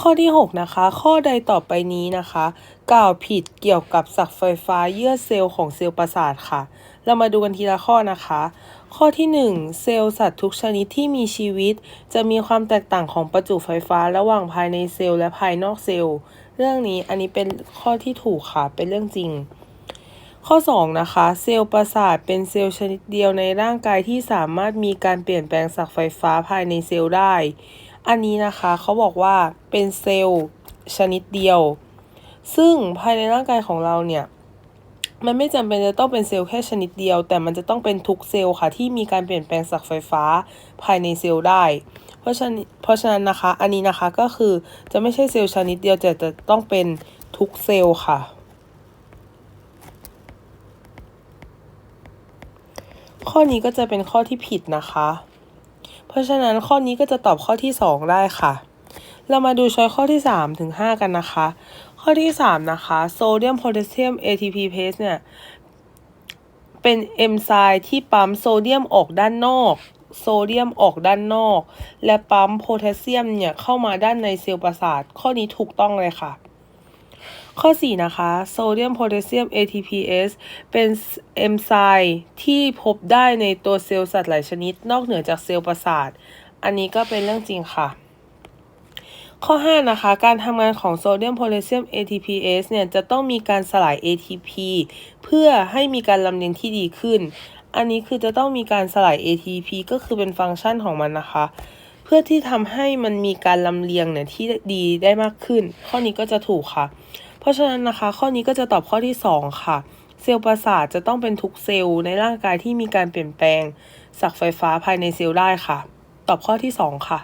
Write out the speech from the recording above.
ข้อที่ 6 นะคะ ข้อใดต่อไปนี้นะคะ กล่าวผิดเกี่ยวกับศักย์ไฟฟ้าเยื่อเซลล์ของเซลล์ประสาทค่ะ เรามาดูกันทีละข้อนะคะ ข้อที่ 1 เซลล์สัตว์ทุกชนิดที่มีชีวิต จะมีความแตกต่างของประจุไฟฟ้าระหว่างภายในเซลล์และภายนอกเซลล์ เรื่องนี้อันนี้เป็นข้อที่ถูกค่ะ เป็นเรื่องจริง ข้อ 2 นะคะ เซลล์ประสาทเป็นเซลล์ชนิดเดียวในร่างกายที่สามารถมีการเปลี่ยนแปลงศักย์ไฟฟ้าภายในเซลล์ได้ อันนี้นะคะเขาบอกว่าเป็นเซลล์ชนิดเดียว ซึ่งภายในร่างกายของเราเนี่ยมันไม่จำเป็นจะต้องเป็นเซลล์แค่ชนิดเดียว แต่มันจะต้องเป็นทุกเซลล์ค่ะที่มีการเปลี่ยนแปลงศักไฟฟ้าภายในเซลล์ได้ เพราะฉะนั้นเพราะฉะนั้นนะคะ อันนี้นะคะก็คือจะไม่ใช่เซลล์ชนิดเดียวแต่จะต้องเป็นทุกเซลล์ค่ะ ข้อนี้ก็จะเป็นข้อที่ผิดนะคะ เพราะฉะนั้นข้อนี้ก็จะตอบข้อที่ 2 ได้ค่ะ เรามาดูช้อยข้อที่3ถึง5กันนะคะ ข้อที่ 3 นะคะโซเดียมโพแทสเซียม ATP phase เนี่ย เป็นเอนไซม์ที่ปั๊มโซเดียมออกด้านนอกโซเดียมออกด้านนอก และปั๊มโพแทสเซียมเนี่ยเข้ามาด้านในเซลล์ประสาท ข้อนี้ถูกต้องเลยค่ะ ข้อ 4 นะคะโซเดียมโพแทสเซียม ATPase เป็นเอนไซม์ที่พบได้ในตัวเซลล์สัตว์หลายชนิด นอกเหนือจากเซลล์ประสาท อันนี้ก็เป็นเรื่องจริงค่ะข้อ 5 นะคะ การทำงานของโซเดียมโพแทสเซียม ATPase เนี่ย จะต้องมีการสลาย ATP เพื่อให้มีการลำเลียงที่ดีขึ้น อันนี้คือจะต้องมีการสลาย ATP ก็คือเป็นฟังก์ชันของมันนะคะ เพื่อที่ทำให้มันมีการลำเลียงเนี่ยที่ดีได้มากขึ้น ข้อนี้ก็จะถูกค่ะ เพราะฉะนั้นนะคะ ข้อนี้ก็จะตอบข้อที่ 2 ค่ะ เซลล์ประสาทจะต้องเป็นทุกเซลล์ในร่างกายที่มีการเปลี่ยนแปลงสักไฟฟ้าภายในเซลล์ได้ค่ะ ตอบข้อที่ 2 ค่ะ